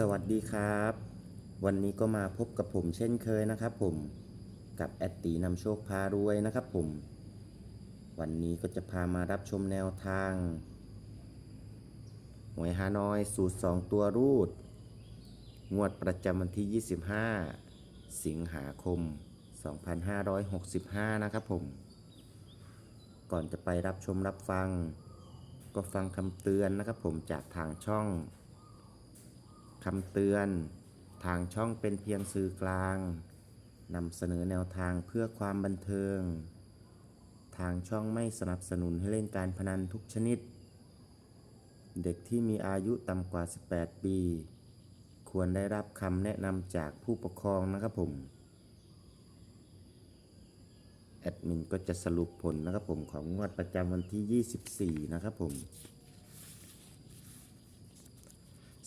สวัสดีครับ วันนี้ก็มาพบกับผมเช่นเคยนะครับผมกับแอดตีนำโชคพารวยนะครับผม วันนี้ก็จะพามารับชมแนวทางหวยฮานอยสูตร 2 ตัวรูด งวดประจำวันที่ 25 สิงหาคม 2565 นะครับผม ก่อนจะไปรับชมรับฟัง ก็ฟังคำเตือนนะครับผมจากทางช่อง คำเตือน ทางช่องเป็นเพียงสื่อกลางนำเสนอแนวทางเพื่อความบันเทิง ทางช่องไม่สนับสนุนให้เล่นการพนันทุกชนิด เด็กที่มีอายุต่ำกว่า 18 ปี ควรได้รับคำแนะนำจากผู้ปกครองนะครับผม แอดมินก็จะสรุปผลนะครับผมของงวดประจำวันที่ 24 นะครับผม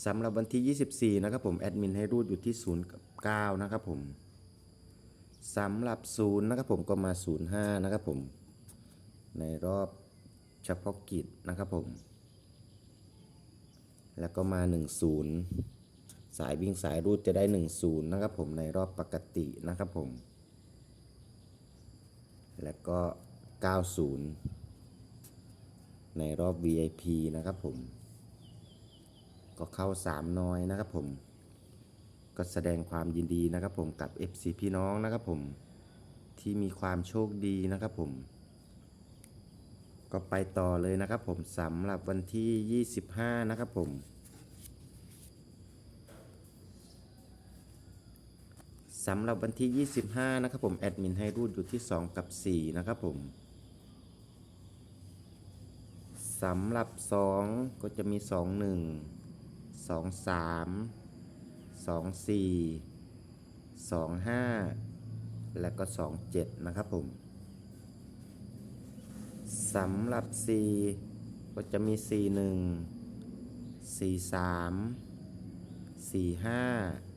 สำหรับวันที่ 24 นะครับผมแอดมินให้รูดอยู่ที่ 09 นะครับผมสำหรับ 0 นะครับผมก็มา 05 นะครับผม ในรอบเฉพาะกิจนะครับผม แล้วก็มา 10 สายวิ่งสายรูดจะได้ 10 นะครับผมในรอบปกตินะครับผม แล้วก็ 90 ในรอบ VIP นะครับผม ก็เข้าสามน้อยนะครับผม ก็แสดงความยินดีนะครับผมกับ FC พี่น้องนะครับผมที่มีความโชคดีนะครับผม ก็ไปต่อเลยนะครับผมสำหรับวันที่ 25 นะครับผมสำหรับวันที่ 25 นะครับผม แอดมินให้รูดอยู่ที่ 2 กับ 4 นะครับผมสำหรับ 2 ก็จะมี 2 1 2 3 2 4 2 5และก็2 7นะครับผมสำหรับ4ก็จะมี4 1 4 3 4 5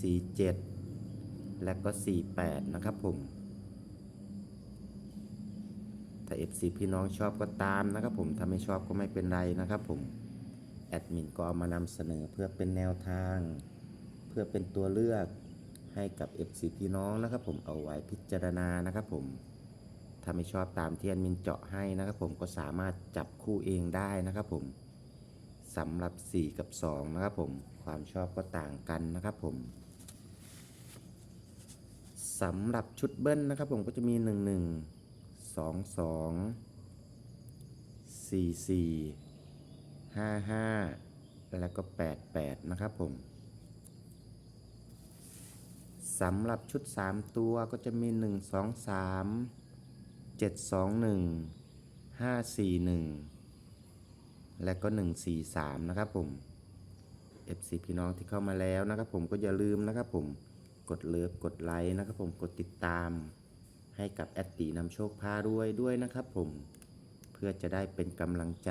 4 7และก็4 8นะครับผม ถ้า FC พี่น้องชอบก็ตามนะครับผม ถ้าไม่ชอบก็ไม่เป็นไรนะครับผม แอดมินก็เอามานำเสนอเพื่อเป็นแนวทาง เพื่อเป็นตัวเลือกให้กับ FC พี่น้องนะครับ ผมเอาไว้พิจารณานะครับผมถ้าไม่ชอบตามที่แอดมินเจาะให้นะครับผมก็สามารถจับคู่เองได้นะครับผมสำหรับ 4 กับ 2 นะครับผมความชอบก็ต่างกันนะครับผมสำหรับชุดเบิ้ลนะครับผมก็จะมี 1 1 2 2 4 4 ห้าห้าแล้วก็แปดแปดนะครับผมสำหรับชุดสามตัวก็จะมีหนึ่งสองสามเจ็ดสองหนึ่งห้าสี่หนึ่งและก็หนึ่งสี่สามนะครับผม FC พี่น้องที่เข้ามาแล้วนะครับผมก็อย่าลืมนะครับผมกดเลิฟกดไลค์นะครับผมกดติดตาม ให้กับแอดตีนำโชคพารวยด้วยนะครับผมเพื่อจะได้เป็นกำลังใจ